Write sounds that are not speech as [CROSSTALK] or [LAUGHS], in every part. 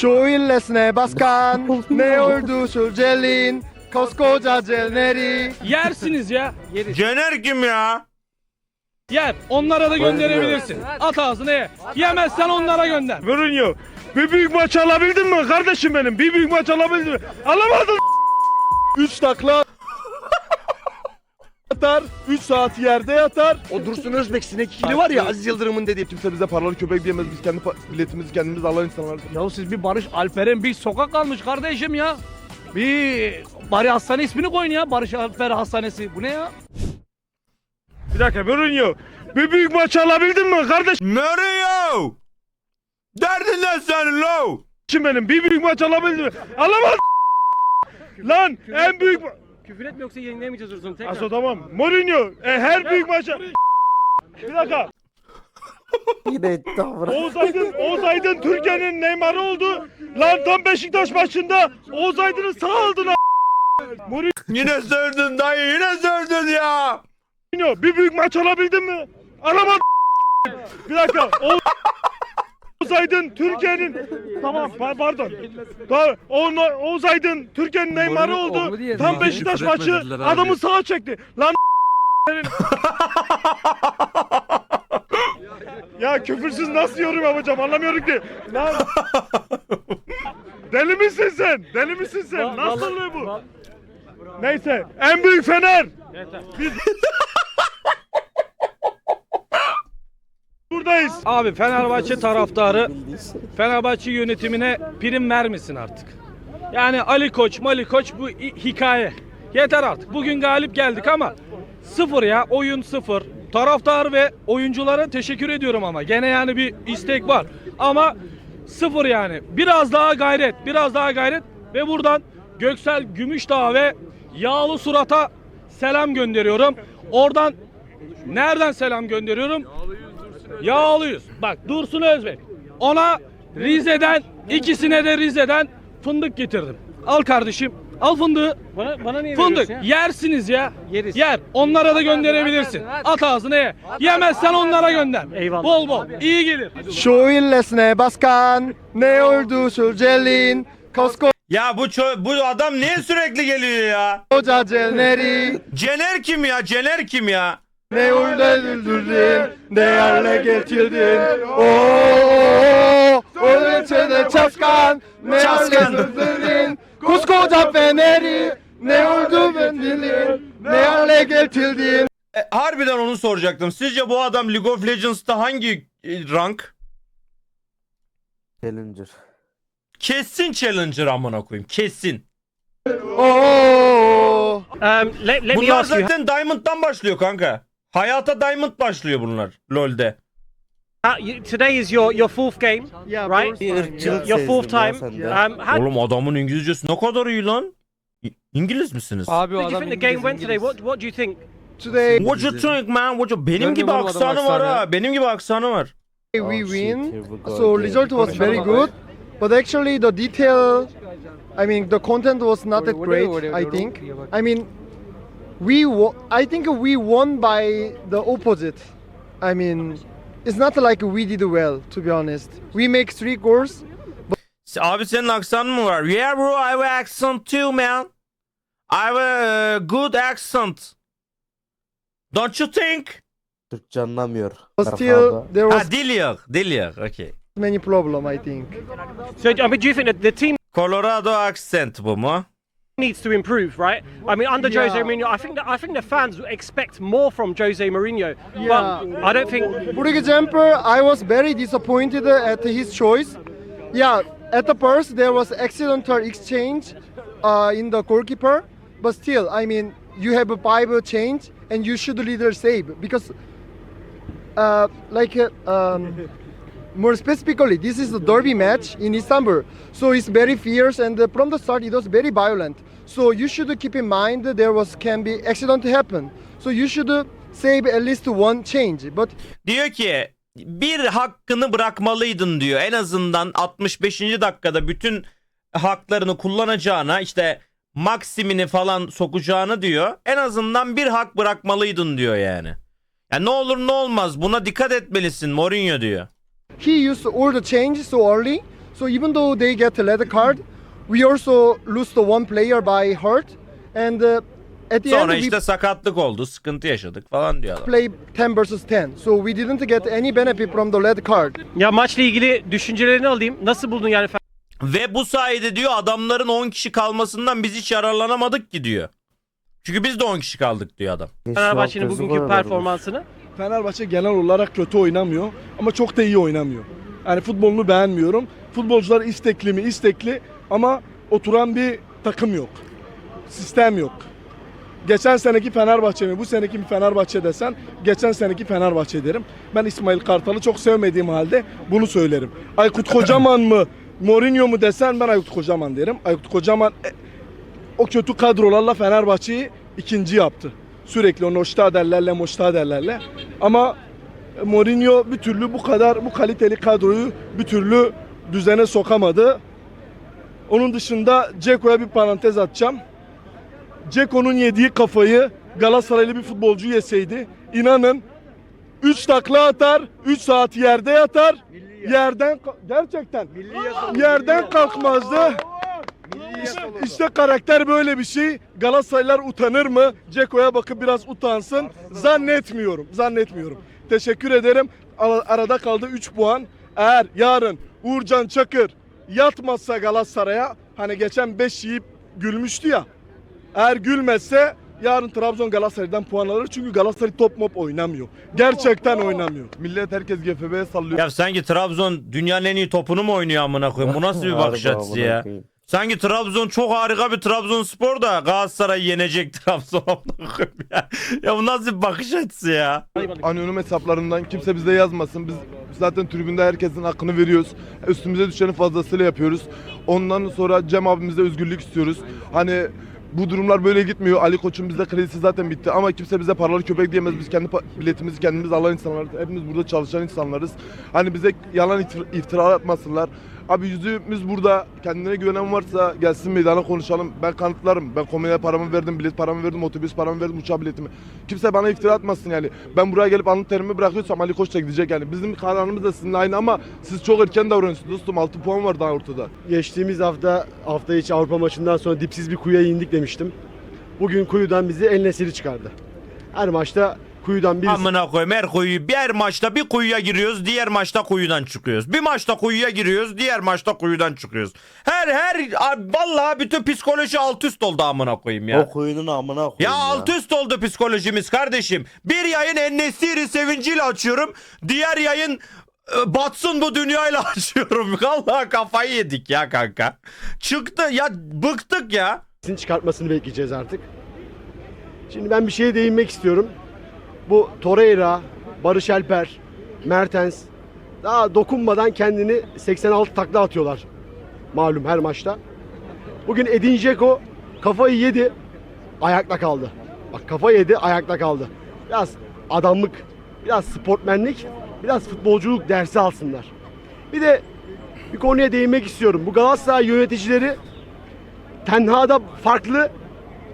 Şu illesine baskan ne oldu şu celin koskoca celneri Yersiniz ya. Cener kim ya? Yer. Onlara da gönderebilirsin. At ağzına ye. Yemezsen onlara gönder. Mourinho bir büyük maç alabildin mi kardeşim benim? Bir büyük maç alabildin mi? Alamadın. 3 takla atar 3 saat yerde yatar o Dursun Özbek sinek ikili var ya Aziz Yıldırım'ın dediği kimse bize paralı köpek diyemez biz kendi pa- biletimizi kendimiz alan insanlarız Ya siz bir Barış Alper'in bir sokak almış kardeşim ya. Bir Bari Hastane ismini koyun ya. Barış Alper Hastanesi. Bu ne ya? Bir dakika Mourinho bir büyük maç alabildin mi kardeşim Mourinho! Derdin ne senin lo? benim? Bir büyük maç alabildin mi? Alamadın. Lan en büyük ma- Küfür etme yoksa yayınlayamayacağız Dursun. Tekrar. Aso tamam. Mourinho e, her büyük maça Bir dakika. [LAUGHS] Yine etti avra. Oğuz Aydın, Oğuz Aydın Türkiye'nin Neymar'ı oldu. Lan tam Beşiktaş maçında Oğuz Aydın'ı sağ aldın a- Yine sövdün dayı yine sövdün ya. Mourinho bir büyük maç alabildin mi? Alamadın. Bir dakika. Oğuz, Oğuz Aydın Türkiye'nin tamam pa- pardon. Tamam, Oğuz, Oğuz Aydın Türkiye'nin Neymar'ı oldu. Tam Beşiktaş maçı adamı sağa çekti. Lan [LAUGHS] Ya küfürsüz nasıl yorum yapacağım anlamıyorum ki. Lan Deli misin sen? Deli misin sen? Nasıl oluyor bu? Neyse en büyük Fener. Biz buradayız. Abi Fenerbahçe taraftarı Fenerbahçe yönetimine prim vermesin artık. Yani Ali Koç, Mali Koç bu hikaye. Yeter artık. Bugün galip geldik ama sıfır ya. Oyun sıfır. Taraftar ve oyunculara teşekkür ediyorum ama. Gene yani bir istek var. Ama sıfır yani. Biraz daha gayret. Biraz daha gayret. Ve buradan Göksel Gümüşdağ ve Yağlı Surat'a selam gönderiyorum. Oradan nereden selam gönderiyorum? Yağlıyız. Bak Dursun Özbek. Ona Rize'den ikisine de Rize'den fındık getirdim. Al kardeşim. Al fındığı. Bana, bana niye Fındık. veriyorsun ya? Yersiniz ya. Yeriz. Yer. Onlara da gönderebilirsin. At ağzına ye. Yemezsen onlara gönder. Eyvallah. Bol bol. İyi gelir. Şu illesine baskan ne oldu şu celin koskoca Ya bu ço- bu adam niye sürekli geliyor ya? celneri Cener kim ya? Cener kim ya? ne oldu ne yerle getirdin ooo o içine çaskan ne yerle Çaskan. öldürdün koskoca feneri ne oldu bendilin ne yerle getirdin E, harbiden onu soracaktım. Sizce bu adam League of Legends'ta hangi e, rank? Challenger. Kesin Challenger amına koyayım. Kesin. ooo Um, let, let me Bunlar ask you, zaten Diamond'dan başlıyor kanka. Hayata Diamond başlıyor bunlar LoL'de. you, today is your, your fourth game, Yeah, right? first Bir ırkçılık Your fourth sezdim ya time. sende. Um, how Oğlum adamın İngilizcesi ne kadar iyi lan. İ- İngiliz misiniz? Abi o did you adam think the game İngiliz, went today? İngiliz. What, what do you think? Today What you think man? What you... Benim Ben gibi görmedim aksanı var aksanı. ha. Benim gibi aksanı var. we Oh, win here we go so again. result was very good but actually the detail i mean the content was not that great i think i mean we wo- i think we won by the opposite i mean it's not like we did well to be honest we make three goals Abi senin aksanın mı var? Yeah bro I have accent too man. I have a good accent. Don't you think? Türkçe anlamıyor. but still there was ah, Ha dil yok. Dil yok. Okay. many problem i think So, I mean, do you think that the team Colorado accent bu mu? Needs to improve, right? I mean, under Yeah. Jose Mourinho, I think that I think the fans expect more from Jose Mourinho. Yeah. But I don't think For example, I was very disappointed at his choice. Yeah, at the first there was accidental exchange uh, in the goalkeeper, but still, I mean, you have a five change and you should leader save because, uh, like, uh, um, more specifically, this is a derby match in Istanbul, so it's very fierce and uh, from the start it was very violent. So you should keep in mind that there was can be accident happen. So you should save at least one change, but Diyor ki bir hakkını bırakmalıydın diyor. En azından 65. dakikada bütün haklarını kullanacağına işte maksimini falan sokacağını diyor. En azından bir hak bırakmalıydın diyor yani. Ya ne olur ne olmaz buna dikkat etmelisin Mourinho diyor. he used all the change so early. So even though they get a red card, we also lose the one player by hurt, and uh, at the Sonra end işte sakatlık oldu, sıkıntı yaşadık falan diyor adam. we play 10 versus 10. So we didn't get any benefit from the red card. Ya maçla ilgili düşüncelerini alayım. Nasıl buldun yani Ve bu sayede diyor adamların 10 kişi kalmasından biz hiç yararlanamadık ki diyor. Çünkü biz de 10 kişi kaldık diyor adam. Fenerbahçe'nin bugünkü performansını? Fenerbahçe genel olarak kötü oynamıyor ama çok da iyi oynamıyor. Yani futbolunu beğenmiyorum. Futbolcular istekli mi? istekli ama oturan bir takım yok. Sistem yok. Geçen seneki Fenerbahçe mi, bu seneki mi Fenerbahçe desen, geçen seneki Fenerbahçe derim. Ben İsmail Kartal'ı çok sevmediğim halde bunu söylerim. Aykut [CLEARS THROAT] Kocaman mı, Mourinho mu desen ben Aykut Kocaman derim. Aykut Kocaman e, o kötü kadrolarla Fenerbahçe'yi ikinci yaptı. Sürekli o noştaderlerle, moştaderlerle. Ama Mourinho bir türlü bu kadar bu kaliteli kadroyu bir türlü düzene sokamadı. Onun dışında Ceko'ya bir parantez atacağım. Ceko'nun yediği kafayı Galatasaraylı bir futbolcu yeseydi inanın 3 takla atar, 3 saat yerde yatar. Yerden ka- gerçekten yerden kalkmazdı. İşte, işte karakter böyle bir şey. Galatasaraylılar utanır mı? Ceko'ya bakıp biraz utansın. Zannetmiyorum. Zannetmiyorum. Teşekkür ederim. Ara- Arada kaldı 3 puan. Eğer yarın Uğurcan Çakır yatmazsa Galatasaray'a hani geçen 5 yiyip gülmüştü ya. Eğer gülmezse yarın Trabzon Galatasaray'dan puan alır. Çünkü Galatasaray top mop oynamıyor. Gerçekten oynamıyor. Millet herkes GFB'ye sallıyor. Ya sanki Trabzon dünyanın en iyi topunu mu oynuyor amına koyayım? Bu nasıl bir bakış açısı ya? Sanki Trabzon çok harika bir Trabzonspor da Galatasaray yenecek [LAUGHS] Trabzon ya. Bu nasıl bir bakış açısı ya? Anonim hesaplarından kimse bize yazmasın. Biz zaten tribünde herkesin hakkını veriyoruz. Üstümüze düşeni fazlasıyla yapıyoruz. Ondan sonra Cem abimize özgürlük istiyoruz. Hani bu durumlar böyle gitmiyor. Ali Koç'un bizde kredisi zaten bitti ama kimse bize paralı köpek diyemez. Biz kendi biletimizi kendimiz alan insanlarız. Hepimiz burada çalışan insanlarız. Hani bize yalan iftir- iftira atmasınlar. Abi yüzümüz burada. Kendine güvenen varsa gelsin meydana konuşalım. Ben kanıtlarım. Ben komediye paramı verdim, bilet paramı verdim, otobüs paramı verdim, uçak biletimi. Kimse bana iftira atmasın yani. Ben buraya gelip alın terimi bırakıyorsam Ali Koç da gidecek yani. Bizim kararımız da sizinle aynı ama siz çok erken davranıyorsunuz dostum. 6 puan var daha ortada. Geçtiğimiz hafta hafta içi Avrupa maçından sonra dipsiz bir kuyuya indik demiştim. Bugün kuyudan bizi El Nesiri çıkardı. Her maçta kuyudan bir Amına koyayım her kuyu bir maçta bir kuyuya giriyoruz diğer maçta kuyudan çıkıyoruz. Bir maçta kuyuya giriyoruz diğer maçta kuyudan çıkıyoruz. Her her vallahi bütün psikoloji alt üst oldu amına koyayım ya. O kuyunun amına koyayım Ya ya. alt üst oldu psikolojimiz kardeşim. Bir yayın Ennesiri sevinciyle açıyorum. Diğer yayın e, batsın bu dünyayla [LAUGHS] açıyorum. Vallahi kafayı yedik ya kanka. Çıktı ya bıktık ya. Sin çıkartmasını bekleyeceğiz artık. Şimdi ben bir şeye değinmek istiyorum. Bu Torreira, Barış Alper, Mertens daha dokunmadan kendini 86 takla atıyorlar. Malum her maçta. Bugün Edin Dzeko kafayı yedi, ayakta kaldı. Bak kafa yedi, ayakta kaldı. Biraz adamlık, biraz sportmenlik, biraz futbolculuk dersi alsınlar. Bir de bir konuya değinmek istiyorum. Bu Galatasaray yöneticileri tenhada farklı,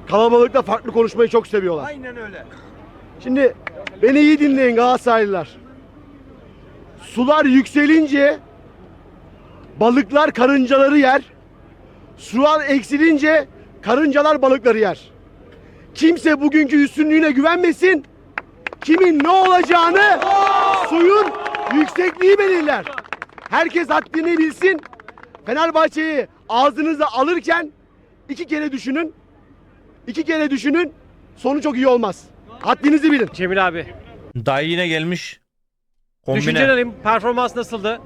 kalabalıkta farklı konuşmayı çok seviyorlar. Aynen öyle. Şimdi beni iyi dinleyin Galatasaraylılar. Sular yükselince balıklar karıncaları yer. Sular eksilince karıncalar balıkları yer. Kimse bugünkü üstünlüğüne güvenmesin. Kimin ne olacağını suyun yüksekliği belirler. Herkes haddini bilsin. Fenerbahçe'yi ağzınıza alırken iki kere düşünün. İki kere düşünün. Sonu çok iyi olmaz. Haddinizi bilin. Cemil abi. Dayı yine gelmiş. Kombine. alayım. Performans nasıldı?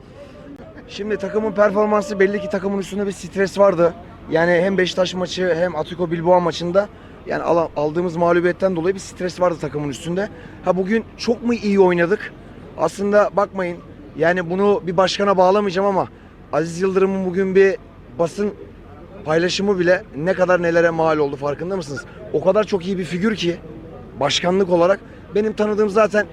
Şimdi takımın performansı belli ki takımın üstünde bir stres vardı. Yani hem Beşiktaş maçı hem Atletico Bilbao maçında yani al- aldığımız mağlubiyetten dolayı bir stres vardı takımın üstünde. Ha bugün çok mu iyi oynadık? Aslında bakmayın yani bunu bir başkana bağlamayacağım ama Aziz Yıldırım'ın bugün bir basın paylaşımı bile ne kadar nelere mal oldu farkında mısınız? O kadar çok iyi bir figür ki başkanlık olarak benim tanıdığım zaten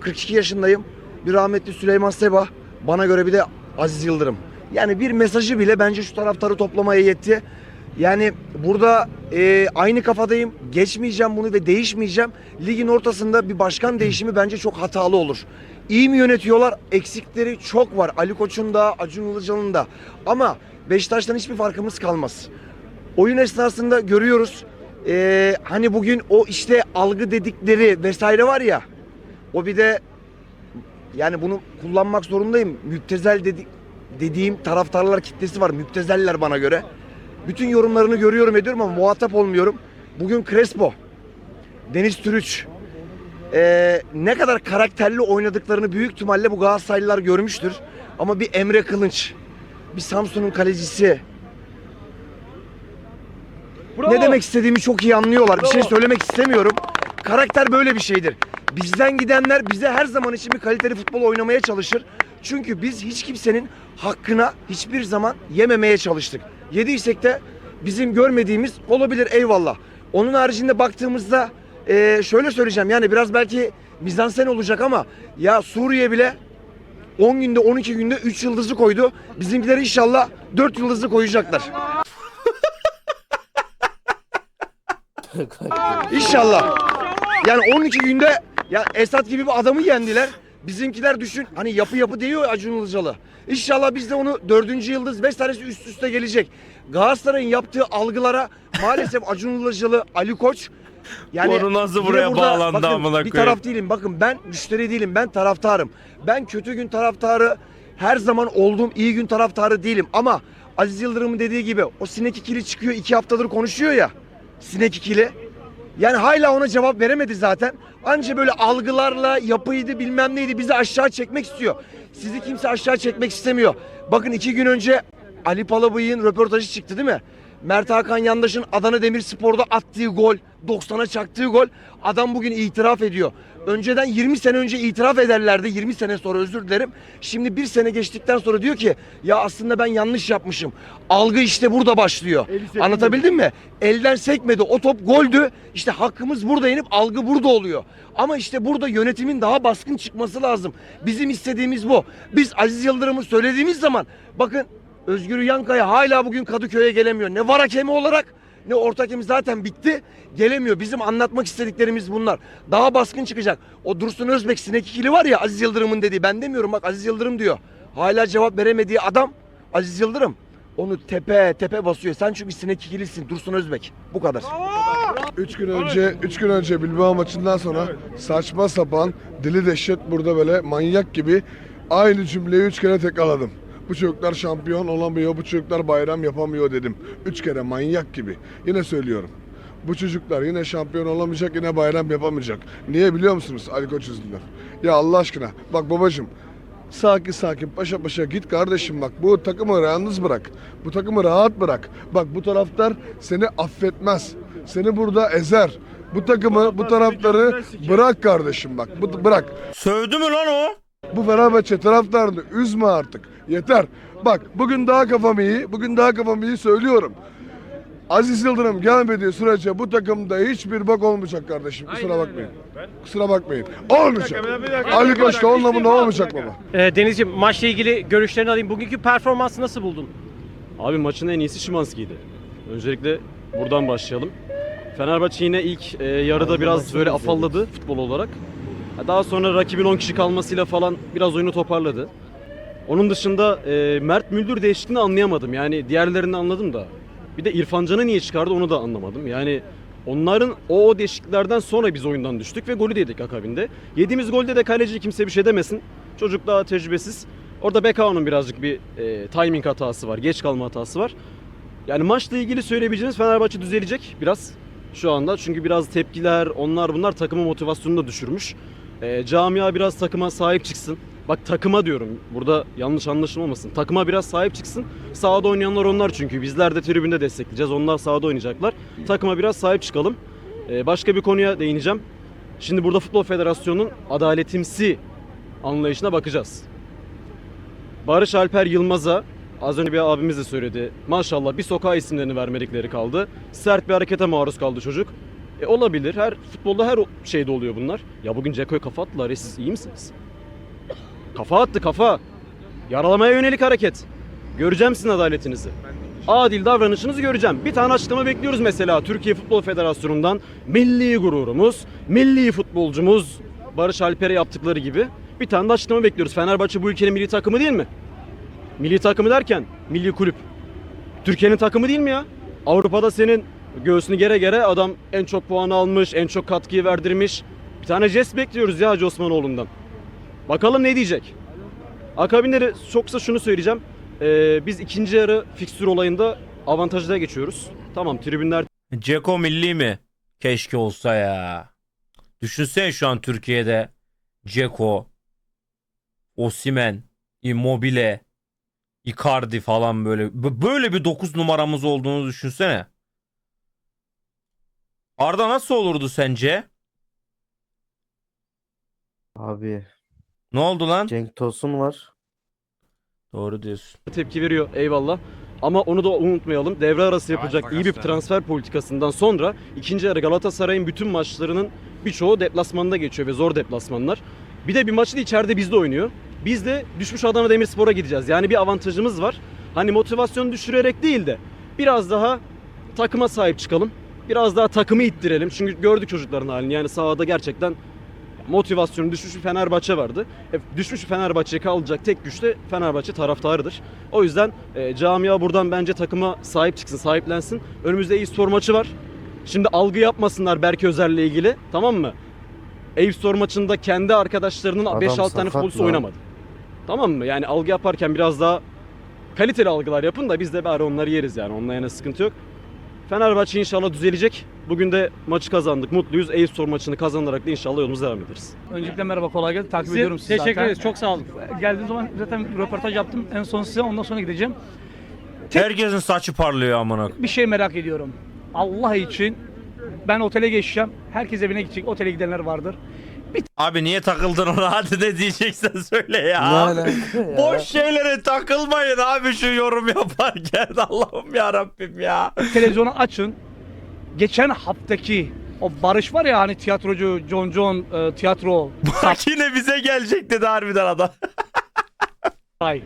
42 yaşındayım. Bir rahmetli Süleyman Seba bana göre bir de Aziz Yıldırım. Yani bir mesajı bile bence şu taraftarı toplamaya yetti. Yani burada e, aynı kafadayım. Geçmeyeceğim bunu ve değişmeyeceğim. Ligin ortasında bir başkan değişimi bence çok hatalı olur. iyi mi yönetiyorlar? Eksikleri çok var. Ali Koç'un da, Acun Ilıcalı'nın da. Ama Beşiktaş'tan hiçbir farkımız kalmaz. Oyun esnasında görüyoruz. Ee, hani bugün o işte algı dedikleri vesaire var ya. O bir de yani bunu kullanmak zorundayım. Müptezel dedi, dediğim taraftarlar kitlesi var. Müptezeller bana göre. Bütün yorumlarını görüyorum ediyorum ama muhatap olmuyorum. Bugün Crespo, Deniz Türüç, ee, ne kadar karakterli oynadıklarını büyük ihtimalle bu Galatasaraylılar görmüştür. Ama bir Emre Kılınç, bir Samsun'un kalecisi. Ne demek istediğimi çok iyi anlıyorlar. Bir şey söylemek istemiyorum. Karakter böyle bir şeydir. Bizden gidenler bize her zaman için bir kaliteli futbol oynamaya çalışır. Çünkü biz hiç kimsenin hakkına hiçbir zaman yememeye çalıştık. Yediysek de bizim görmediğimiz olabilir eyvallah. Onun haricinde baktığımızda eee, şöyle söyleyeceğim yani biraz belki mizansen olacak ama ya Suriye bile 10 günde 12 günde 3 yıldızı koydu. Bizimkiler inşallah 4 yıldızı koyacaklar. [LAUGHS] İnşallah. Yani 12 günde ya Esat gibi bir adamı yendiler. Bizimkiler düşün hani yapı yapı diyor Acun Ilıcalı. İnşallah biz de onu dördüncü yıldız beş tanesi üst üste gelecek. Galatasaray'ın yaptığı algılara maalesef [LAUGHS] Acun Ilıcalı, Ali Koç Konu nasıl buraya burada bağlandı bakın, amına Bir koyayım? taraf değilim. Bakın ben müşteri değilim. Ben taraftarım. Ben kötü gün taraftarı her zaman olduğum iyi gün taraftarı değilim. Ama Aziz Yıldırım'ın dediği gibi o sinek ikili çıkıyor iki haftadır konuşuyor ya. Sinek ikili. Yani hala ona cevap veremedi zaten. Anca böyle algılarla yapıydı bilmem neydi bizi aşağı çekmek istiyor. Sizi kimse aşağı çekmek istemiyor. Bakın iki gün önce Ali Palabıyık'ın röportajı çıktı değil mi? Mert Hakan Yandaş'ın Adana Demirspor'da attığı gol, 90'a çaktığı gol adam bugün itiraf ediyor. Önceden 20 sene önce itiraf ederlerdi. 20 sene sonra özür dilerim. Şimdi bir sene geçtikten sonra diyor ki ya aslında ben yanlış yapmışım. Algı işte burada başlıyor. Anlatabildim mi? Elden sekmedi. O top goldü. İşte hakkımız burada inip algı burada oluyor. Ama işte burada yönetimin daha baskın çıkması lazım. Bizim istediğimiz bu. Biz Aziz Yıldırım'ı söylediğimiz zaman bakın Özgür Yankaya hala bugün Kadıköy'e gelemiyor. Ne var hakemi olarak ne orta hakemi zaten bitti. Gelemiyor. Bizim anlatmak istediklerimiz bunlar. Daha baskın çıkacak. O Dursun Özbek sinek ikili var ya Aziz Yıldırım'ın dediği. Ben demiyorum bak Aziz Yıldırım diyor. Hala cevap veremediği adam Aziz Yıldırım. Onu tepe tepe basıyor. Sen çünkü sinek ikilisin Dursun Özbek. Bu kadar. 3 gün önce 3 gün önce Bilbao maçından sonra saçma sapan dili dehşet burada böyle manyak gibi aynı cümleyi 3 kere tekrarladım. Bu çocuklar şampiyon olamıyor, bu çocuklar bayram yapamıyor dedim. 3 kere manyak gibi. Yine söylüyorum. Bu çocuklar yine şampiyon olamayacak, yine bayram yapamayacak. Niye biliyor musunuz Ali Koç yüzünden? Ya Allah aşkına. Bak babacım Sakin sakin paşa paşa git kardeşim bak bu takımı yalnız bırak. Bu takımı rahat bırak. Bak bu taraftar seni affetmez. Seni burada ezer. Bu takımı bu taraftarı bırak kardeşim bak. Bu, bırak. Sövdü mü lan o? Bu Fenerbahçe taraftarını üzme artık. Yeter. Bak bugün daha kafam iyi. Bugün daha kafam iyi söylüyorum. Aziz Yıldırım gelmediği sürece bu takımda hiçbir bak olmayacak kardeşim. Kusura bakmayın. Kusura bakmayın. Olmayacak. Ali Koç da onunla bununla olmayacak baba. Ee, Denizciğim maçla ilgili görüşlerini alayım. Bugünkü performansı nasıl buldun? Abi maçın en iyisi Şimanski'ydi. Öncelikle buradan başlayalım. Fenerbahçe yine ilk e, yarıda biraz böyle afalladı futbol olarak. Daha sonra rakibin 10 kişi kalmasıyla falan biraz oyunu toparladı. Onun dışında e, Mert Müldür değişikliğini anlayamadım. Yani diğerlerini anladım da. Bir de İrfan Can'ı niye çıkardı onu da anlamadım. Yani onların o, o değişikliklerden sonra biz oyundan düştük ve golü de yedik akabinde. Yediğimiz golde de kaleci kimse bir şey demesin. Çocuk daha tecrübesiz. Orada Bekao'nun birazcık bir e, timing hatası var, geç kalma hatası var. Yani maçla ilgili söyleyebileceğiniz Fenerbahçe düzelecek biraz şu anda. Çünkü biraz tepkiler, onlar bunlar takımın motivasyonunu da düşürmüş. E, camia biraz takıma sahip çıksın. Bak takıma diyorum. Burada yanlış anlaşılma olmasın. Takıma biraz sahip çıksın. Sahada oynayanlar onlar çünkü. Bizler de tribünde destekleyeceğiz. Onlar sahada oynayacaklar. Takıma biraz sahip çıkalım. E, başka bir konuya değineceğim. Şimdi burada Futbol Federasyonu'nun adaletimsi anlayışına bakacağız. Barış Alper Yılmaz'a az önce bir abimiz de söyledi. Maşallah bir sokağa isimlerini vermedikleri kaldı. Sert bir harekete maruz kaldı çocuk. E olabilir. Her futbolda her şeyde oluyor bunlar. Ya bugün Ceko'ya kafa attılar. Ya siz iyi misiniz? Kafa attı kafa. Yaralamaya yönelik hareket. Göreceğim sizin adaletinizi. Adil davranışınızı göreceğim. Bir tane açıklama bekliyoruz mesela Türkiye Futbol Federasyonu'ndan. Milli gururumuz, milli futbolcumuz Barış Alper'e yaptıkları gibi. Bir tane de açıklama bekliyoruz. Fenerbahçe bu ülkenin milli takımı değil mi? Milli takımı derken milli kulüp. Türkiye'nin takımı değil mi ya? Avrupa'da senin göğsünü gere gere adam en çok puan almış, en çok katkıyı verdirmiş. Bir tane jest bekliyoruz ya Hacı Osmanoğlu'ndan. Bakalım ne diyecek? Akabinde de çok kısa şunu söyleyeceğim. Ee, biz ikinci yarı fikstür olayında avantajda geçiyoruz. Tamam tribünler Ceko milli mi? Keşke olsa ya. Düşünsene şu an Türkiye'de Ceko, Osimen, Immobile, Icardi falan böyle. Böyle bir 9 numaramız olduğunu düşünsene. Arda nasıl olurdu sence? Abi Ne oldu lan? Cenk Tosun var. Doğru diyorsun. tepki veriyor eyvallah. Ama onu da unutmayalım. Devre arası yapılacak iyi bir transfer politikasından sonra ikinci yarı Galatasaray'ın bütün maçlarının birçoğu deplasmanda geçiyor ve zor deplasmanlar. Bir de bir maçı da içeride bizde oynuyor. Biz de düşmüş Adana Demirspor'a gideceğiz. Yani bir avantajımız var. Hani motivasyonu düşürerek değil de biraz daha takıma sahip çıkalım. Biraz daha takımı ittirelim. Çünkü gördük çocukların halini. Yani sahada gerçekten motivasyonu düşmüş bir Fenerbahçe vardı. E, düşmüş bir Fenerbahçe'yi kaldıracak tek güç de Fenerbahçe taraftarıdır. O yüzden e, camia buradan bence takıma sahip çıksın, sahiplensin. Önümüzde iyi spor maçı var. Şimdi algı yapmasınlar Berke Özer'le ilgili. Tamam mı? Eyüp Spor maçında kendi arkadaşlarının Adam 5-6 tane futbolcusu oynamadı. Tamam mı? Yani algı yaparken biraz daha kaliteli algılar yapın da biz de bari onları yeriz yani. Onunla yana sıkıntı yok. Fenerbahçe inşallah düzelecek. Bugün de maçı kazandık. Mutluyuz. Eyüp Spor maçını kazanarak da inşallah yolumuza devam ederiz. Öncelikle merhaba kolay gelsin. Takip Size ediyorum sizi teşekkür zaten. ederiz. Çok sağ olun. Geldiğim zaman zaten röportaj yaptım. En son size ondan sonra gideceğim. Herkesin saçı parlıyor amına. Bir şey merak ediyorum. Allah için ben otele geçeceğim. Herkes evine gidecek. Otele gidenler vardır. Abi niye takıldın ona? [LAUGHS] Hadi ne diyeceksen söyle ya. Ne alaka ya? Boş şeylere takılmayın abi şu yorum yaparken. [LAUGHS] Allah'ım ya Rabbim ya. Televizyonu açın. Geçen haftaki o Barış var ya hani tiyatrocu John John e, tiyatro [LAUGHS] Bak yine bize gelecek dedi harbiden adam. Ay.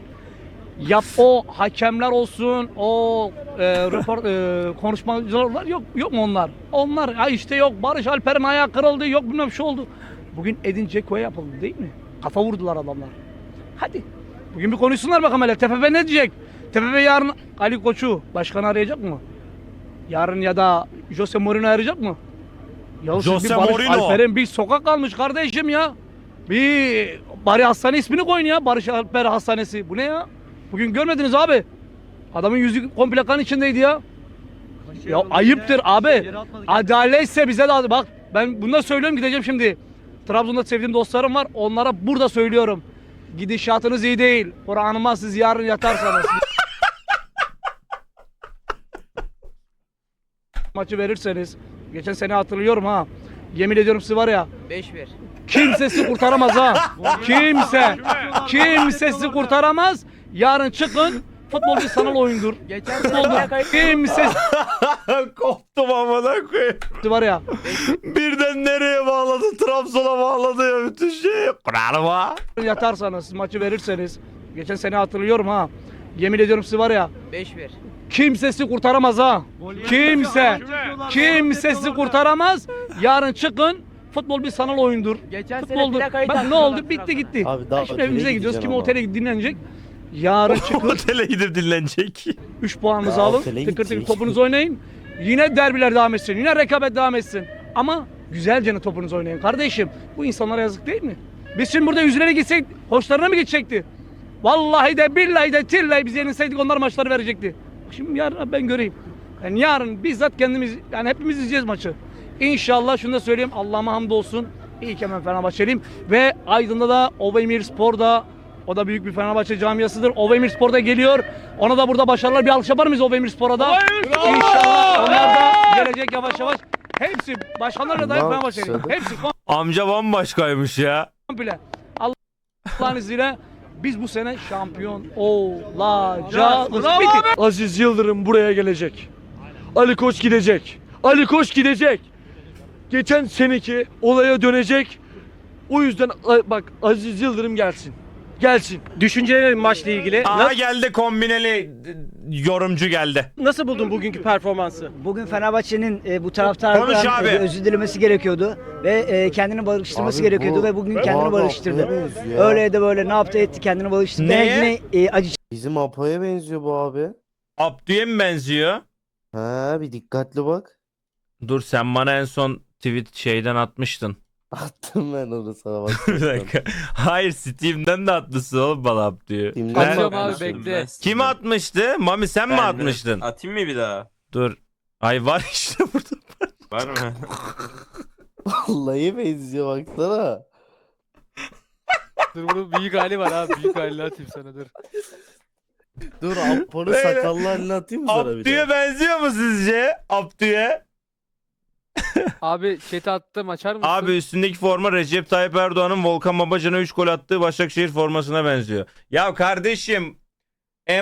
Yap o hakemler olsun, o e, röpor, e, konuşmacılar var yok yok mu onlar? Onlar ya işte yok Barış Alper'in ayağı kırıldı, yok bilmem şey oldu. Bugün Edin Dzeko'ya yapıldı değil mi? Kafa vurdular adamlar. Hadi. Bugün bir konuşsunlar bakalım hele. TFF ne diyecek? TFF yarın Ali Koç'u başkanı arayacak mı? Yarın ya da Jose Mourinho arayacak mı? Ya siz Jose bir Barış Mourinho. Alper'in bir sokak kalmış kardeşim ya. Bir bari hastane ismini koyun ya. Barış Alper Hastanesi. Bu ne ya? Bugün görmediniz abi. Adamın yüzü komple kan içindeydi ya. Ya ayıptır abi. Adaletse bize de bak ben bunu da söylüyorum gideceğim şimdi. Trabzon'da sevdiğim dostlarım var. Onlara burada söylüyorum. Gidişatınız iyi değil. Kur'an'ıma siz yarın yatarsanız. [LAUGHS] maçı verirseniz geçen sene hatırlıyorum ha. Yemin ediyorum sizi var ya 5-1. Kimse sizi kurtaramaz ha. [LAUGHS] Kimse. Kimse sizi kurtaramaz. Yarın çıkın. Futbol bir sanal oyundur. Geçen Futbolda kimse [LAUGHS] Koptum amına koyayım. var ya. Birden nereye bağladı? Trabzon'a bağladı ya bütün şey. Kurarıma. Yatarsanız maçı verirseniz. Geçen sene hatırlıyorum ha. Yemin ediyorum sizi var ya. 5-1. Kimse sizi kurtaramaz ha. Kimse. Kimse sizi kurtaramaz. Yarın çıkın. Futbol bir sanal oyundur. Geçen sene Futboldur. plakayı Bak ne taktılar oldu? Bitti gitti. Abi daha Şimdi öteye evimize gidiyoruz. gideceksin Kim ama. otele dinlenecek. Yarın [LAUGHS] çıkın. Otele gidip dinlenecek. 3 puanınızı Ya alın. otele Tıkır tıkır gidecek. topunuzu oynayın. Yine derbiler devam etsin. Yine rekabet devam etsin. Ama güzelce topunuzu oynayın. Kardeşim bu insanlara yazık değil mi? Biz şimdi burada yüzüne gitsek hoşlarına mı gidecekti? Vallahi de billahi de tillahi biz yenilseydik onlar maçları verecekti. Şimdi yarın ben göreyim. Yani yarın bizzat kendimiz yani hepimiz izleyeceğiz maçı. İnşallah şunu da söyleyeyim Allah'ıma hamdolsun. İyi ki hemen Fenerbahçeliyim. Ve Aydın'da da Ovemir Spor'da o da büyük bir Fenerbahçe camiasıdır. Ovemir Spor'da geliyor. Ona da burada başarılar. Bir alkış yapar mıyız Ovemir Spor'a da? İnşallah onlar da gelecek yavaş yavaş. Hepsi başkanlar da dahil Lan Fenerbahçeliyim. sen- Hepsi Amca bambaşkaymış ya. komple. Allah'ın izniyle biz bu sene şampiyon olacağız. Bitti. Aziz Yıldırım buraya gelecek. Ali Koç gidecek. Ali Koç gidecek. Geçen seneki olaya dönecek. O yüzden a- bak Aziz Yıldırım gelsin. Gelsin. Düşüncelerin maçla ilgili. Aha Nasıl, geldi kombineli yorumcu geldi. nasıl buldun bugünkü performansı? Bugün Fenerbahçe'nin e, bu Konuş abi. e, özür dilemesi gerekiyordu ve e, kendini barıştırması Abi gerekiyordu bu- ve bugün bu kendini barıştırdı. Ya. Öyle de böyle ne yaptı etti kendini barıştırdı. Neye? Yine e, acı Bizim Apo'ya benziyor bu abi. Abdü'ye mi benziyor? Ha bir dikkatli bak. Dur sen bana en son tweet şeyden atmıştın. [LAUGHS] Attım ben onu sana bak. [LAUGHS] bir dakika. Hayır Steam'den de atmışsın oğlum bana Abdü'yü. Steam'den Ben- mi atmışsın? bekle. Kim atmıştı? Mami sen mi atmıştın? Atayım mı bir daha? Dur. Ay var [LAUGHS] işte burada. Var mı? Vallahi benziyor baksana. dur bunun büyük hali var abi. Büyük halini atayım sana dur. Dur Apo'nun Böyle sakallı halini atayım mı sana bir de? Abdü'ye benziyor mu sizce? Abdü'ye. Abi chat'e attım açar mısın? Abi üstündeki forma Recep Tayyip Erdoğan'ın Volkan Babacan'a 3 gol attığı Başakşehir formasına benziyor. Ya kardeşim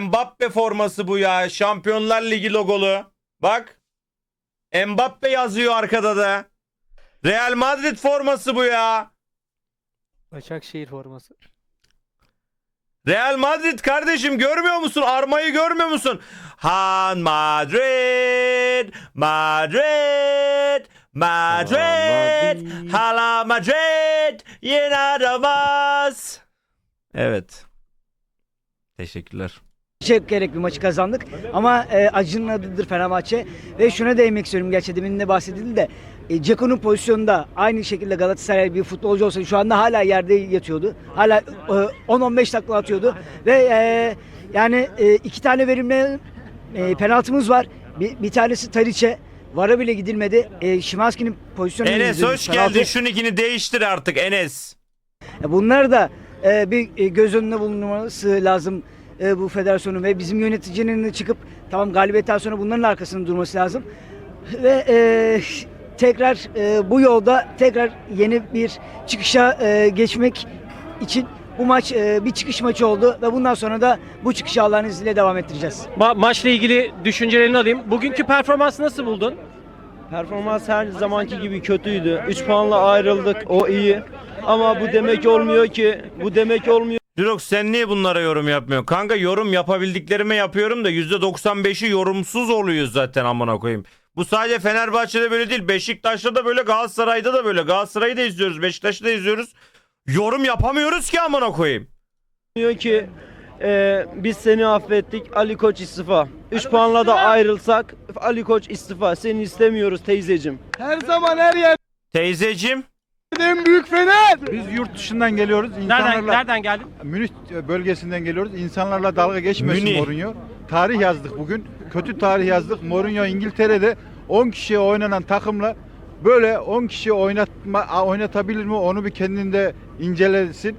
Mbappe forması bu ya. Şampiyonlar Ligi logolu. Bak. Mbappe yazıyor arkada da. Real Madrid forması bu ya. Başakşehir forması. Real Madrid kardeşim görmüyor musun? Armayı görmüyor musun? Han Madrid, Madrid, Madrid, Hala Madrid, yine aramaz. Evet. Teşekkürler. çok gerek bir maçı kazandık. Ama e, acının adıdır Fenerbahçe. Ve şuna değinmek istiyorum. Gerçi demin de bahsedildi de. E, Ceko'nun pozisyonunda aynı şekilde Galatasaray bir futbolcu olsaydı şu anda hala yerde yatıyordu. Hala e, 10-15 takla atıyordu. Ve e, yani e, iki tane verimli e, penaltımız var. Bir, bir tanesi Tadiç'e. Vara bile gidilmedi. E, Şimanski'nin pozisyonu Enes hoş penaltı. geldin. Şu nickini değiştir artık Enes. Ya Bunlar da e, bir e, göz önünde bulunması lazım e, bu federasyonun ve bizim yöneticinin çıkıp tamam galibiyetten sonra bunların arkasında durması lazım. Ve e, tekrar e, bu yolda tekrar yeni bir çıkışa e, geçmek için bu maç e, bir çıkış maçı oldu ve bundan sonra da bu çıkışı Allah'ın izniyle devam ettireceğiz. Ma- maçla ilgili düşüncelerini alayım. Bugünkü performansı nasıl buldun? Performans her zamanki gibi kötüydü. 3 puanla ayrıldık. O iyi. Ama bu demek olmuyor ki. Bu demek olmuyor. Jirok sen niye bunlara yorum yapmıyorsun? Kanka yorum yapabildiklerime yapıyorum da %95'i yorumsuz oluyor zaten amına koyayım. Bu sadece Fenerbahçe'de böyle değil. Beşiktaş'ta da böyle Galatasaray'da da böyle. Galatasaray'ı da izliyoruz. Beşiktaş'ı da izliyoruz. Yorum yapamıyoruz ki amına koyayım. ki e, biz seni affettik. Ali Koç istifa. 3 puanla da ayrılsak Ali Koç istifa. Seni istemiyoruz teyzecim. Her zaman her yer Teyzecim. En büyük Fener. Biz yurt dışından geliyoruz. Nereden nereden geldin? Münih bölgesinden geliyoruz. İnsanlarla dalga geçmesin Münih. Mourinho. Tarih yazdık bugün. Kötü tarih yazdık. Mourinho İngiltere'de 10 kişiye oynanan takımla böyle 10 kişi oynatma oynatabilir mi? Onu bir kendinde incelesin.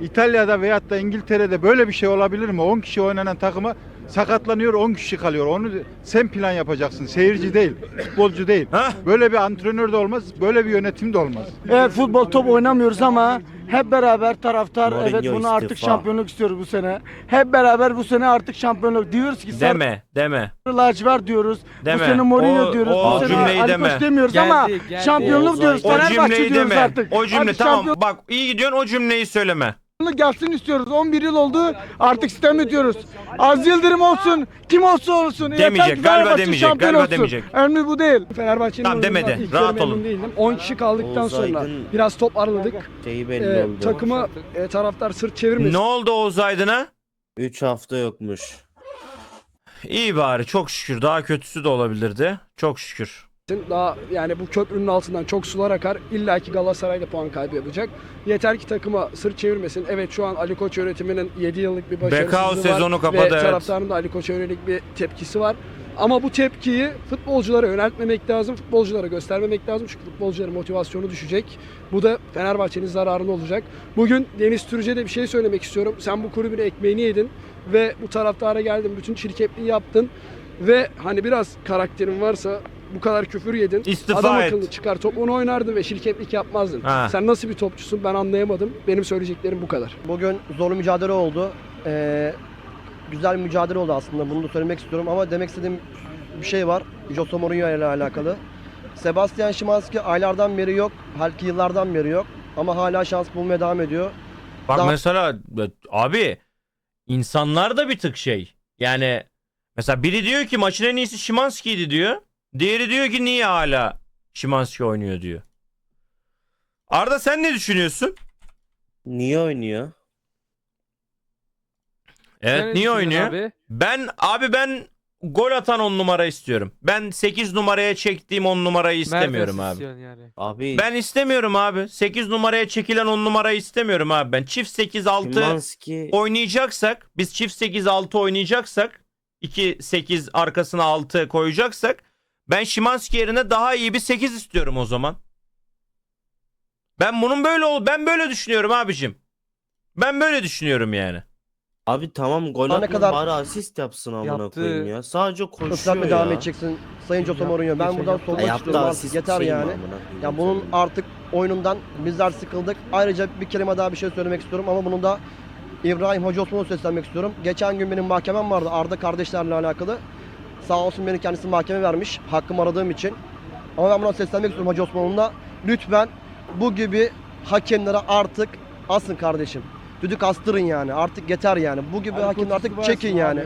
İtalya'da veyahut da İngiltere'de böyle bir şey olabilir mi? 10 kişi oynanan takıma sakatlanıyor 10 kişi kalıyor. Onu sen plan yapacaksın. Seyirci değil, futbolcu değil. Hah. Böyle bir antrenör de olmaz, böyle bir yönetim de olmaz. Evet futbol top oynamıyoruz ama hep beraber taraftar Mourinho evet bunu artık istifa. şampiyonluk istiyoruz bu sene. Hep beraber bu sene artık şampiyonluk diyoruz ki Deme, deme. lacivert diyoruz. Deme. Bu sene Mourinho O- diyoruz. o bu sene cümleyi Ali deme. Koç demiyoruz Geldi, ama geldi. şampiyonluk O diyoruz. O Fenerbahçe cümleyi diyoruz deme. artık. O cümle Hadi tamam. şampiyonluk Bak iyi gidiyorsun o cümleyi söyleme. Gelsin istiyoruz. 11 yıl oldu artık sistem ediyoruz. Az Yıldırım olsun, kim olsa olsun. Yeter Demeyecek, ki galiba Fenerbahçe demeyecek, şampiyon galiba olsun. demeyecek. Önemli bu değil. Fenerbahçe'nin Tamam, oyunundan demedi. ilk Rahat yarı memnun olun. değildim. 10 kişi kaldıktan sonra biraz top araladık. şeyi belli Ee, oldu. takıma e, taraftar sırt çevirmesin. Ne oldu Oğuz Aydın'a? 3 hafta yokmuş. İyi bari çok şükür. Daha kötüsü de olabilirdi. Çok şükür. Daha yani bu köprünün altından çok sular akar. İlla ki Galatasaray da puan kaybı yapacak. Yeter ki takıma sırt çevirmesin. Evet şu an Ali Koç yönetiminin 7 yıllık bir başarısızlığı Bekao var. sezonu kapadı, Ve evet. taraftarın da Ali Koç'a yönelik bir tepkisi var. Ama bu tepkiyi futbolculara yöneltmemek lazım, futbolculara göstermemek lazım. Çünkü futbolcuların motivasyonu düşecek. Bu da Fenerbahçe'nin zararına olacak. Bugün Deniz Türüce de bir şey söylemek istiyorum. Sen bu kulübün ekmeğini yedin ve bu taraftara geldin, bütün çirkefliği yaptın. Ve hani biraz karakterin varsa bu kadar küfür yedin. İstifa Adam et. akıllı çıkar topunu oynardın ve şirketlik yapmazdın. Ha. Sen nasıl bir topçusun ben anlayamadım. Benim söyleyeceklerim bu kadar. Bugün zorlu mücadele oldu. Ee, güzel bir mücadele oldu aslında. Bunu da söylemek istiyorum ama demek istediğim bir şey var. Jose Mourinho ile alakalı. Sebastian Szymanski aylardan beri yok. Belki yıllardan beri yok. Ama hala şans bulmaya devam ediyor. Bak Daha- mesela abi insanlar da bir tık şey. Yani mesela biri diyor ki maçın en iyisi Şimanski'ydi diyor. Diğeri diyor ki niye hala Şimanski oynuyor diyor. Arda sen ne düşünüyorsun? Niye oynuyor? Evet Sen ne niye düşünüyorsun oynuyor? Abi? Ben abi ben gol atan 10 numara istiyorum. Ben 8 numaraya çektiğim 10 numarayı istemiyorum Mertens abi. istiyorsun Yani. Abi Ben istemiyorum abi. 8 numaraya çekilen 10 numarayı istemiyorum abi. Ben çift 8 6 Şimanski oynayacaksak, biz çift 8 6 oynayacaksak, 2 8 arkasına 6 koyacaksak ben Şimanski yerine daha iyi bir 8 istiyorum o zaman. Ben bunun böyle ol ben böyle düşünüyorum abicim. Ben böyle düşünüyorum yani. Abi tamam gol atma kadar- bari asist yapsın amına Yaptı. koyayım ya. Sadece koşuyor ya. devam edeceksin Sayın Jose Mourinho. Ben buradan Ya yaptı istiyorum artık yeter şey mi yani. amına koyayım Ya bunun artık oyunundan bizler sıkıldık. Ayrıca bir kelime daha bir şey söylemek istiyorum ama bunu da İbrahim Hoca Osman'a seslenmek istiyorum. Geçen gün benim mahkemem vardı Arda kardeşlerle alakalı. Sağ olsun beni kendisi mahkeme vermiş hakkımı aradığım için. Ama ben buna seslenmek istiyorum Hoca Osman'la. Lütfen bu gibi hakemlere artık asın kardeşim. Düdük astırın yani. Artık yeter yani. Bu gibi hakemleri artık çekin yani.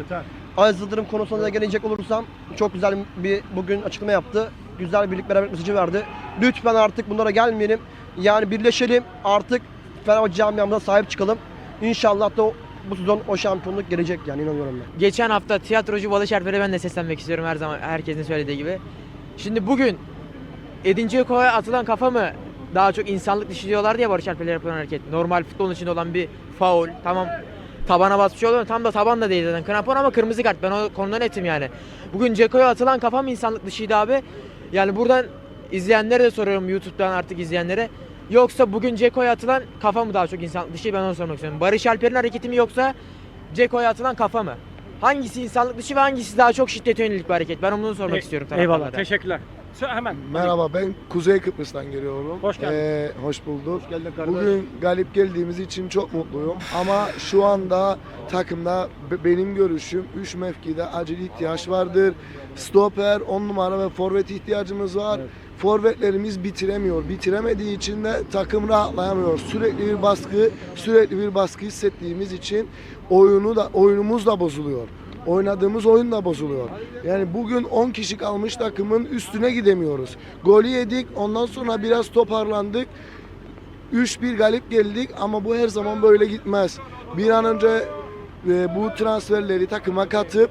Aziz Yıldırım konusuna da gelecek olursam çok güzel bir bugün açıklama yaptı. Güzel birlik beraber mesajı verdi. Lütfen artık bunlara gelmeyelim. Yani birleşelim. Artık Fenerbahçe camiamıza sahip çıkalım. İnşallah da bu sezon o şampiyonluk gelecek yani inanıyorum ben. Geçen hafta tiyatrocu Barış Alper'e ben de seslenmek istiyorum her zaman herkesin söylediği gibi. Şimdi bugün Edin Dzeko'ya atılan kafa mı daha çok insanlık dışı diyorlar diye Barış Alper'e yapılan hareket. Normal futbolun içinde olan bir faul. Tamam tabana basmış oluyor. Tam da taban da değil zaten. Krampon ama kırmızı kart. Ben o konuda netim yani. Bugün Dzeko'ya atılan kafa mı insanlık dışıydı abi? Yani buradan izleyenlere de soruyorum YouTube'dan artık izleyenlere. Yoksa bugün Dzeko'ya atılan kafa mı daha çok insanlık dışı ben onu sormak istiyorum. Barış Alper'in hareketi mi yoksa Dzeko'ya atılan kafa mı? Hangisi insanlık dışı ve hangisi daha çok şiddete yönelik bir hareket? Ben onu sormak Ey- istiyorum. Eyvallah. taraftarlara. Teşekkürler. Sö- hemen. Merhaba ben Kuzey Kıbrıs'tan geliyorum. Hoş geldin. Ee, hoş bulduk. Hoş geldin kardeşim. Bugün galip geldiğimiz için çok mutluyum. Ama şu anda takımda be- benim görüşüm 3 mevkide acil ihtiyaç vardır. Stoper, 10 numara ve forvet ihtiyacımız var. Forvetlerimiz bitiremiyor. Bitiremediği için de takım rahatlayamıyor. Sürekli bir baskı, sürekli bir baskı hissettiğimiz için oyunu da oyunumuz da bozuluyor. Oynadığımız oyun da bozuluyor. Yani bugün 10 kişi kalmış takımın üstüne gidemiyoruz. Golü yedik, ondan sonra biraz toparlandık. 3-1 galip geldik ama bu her zaman böyle gitmez. Bir an önce e, bu transferleri takıma katıp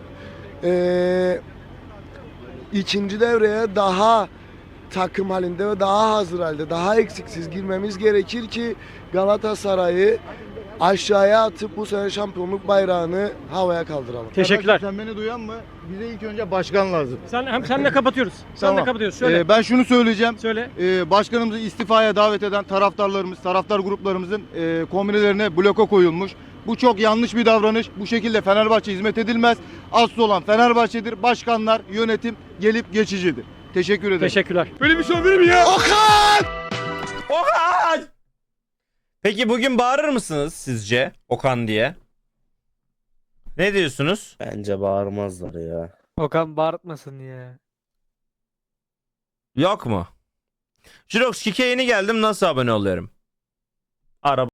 e, ikinci devreye daha takım halinde ve daha hazır halde, daha eksiksiz girmemiz gerekir ki Galatasaray'ı aşağıya atıp bu sene şampiyonluk bayrağını havaya kaldıralım. Teşekkürler. Sen beni duyan mı? Bize ilk önce başkan lazım. Sen hem senle kapatıyoruz. Senle Tamam. kapatıyoruz. Söyle. Ee, ben şunu söyleyeceğim. Söyle. Ee, başkanımızı istifaya davet eden taraftarlarımız, taraftar gruplarımızın e, kombinelerine bloka koyulmuş. Bu çok yanlış bir davranış. Bu şekilde Fenerbahçe hizmet edilmez. Asıl olan Fenerbahçe'dir. Başkanlar, yönetim gelip geçicidir. Teşekkür ederim. Teşekkürler. Böyle bir şey olabilir mi ya? Okan! Peki bugün bağırır mısınız sizce Okan diye? Ne diyorsunuz? Bence bağırmazlar ya. Okan bağırtmasın ya. Yok mu? Jirox Kike yeni geldim nasıl abone oluyorum? Araba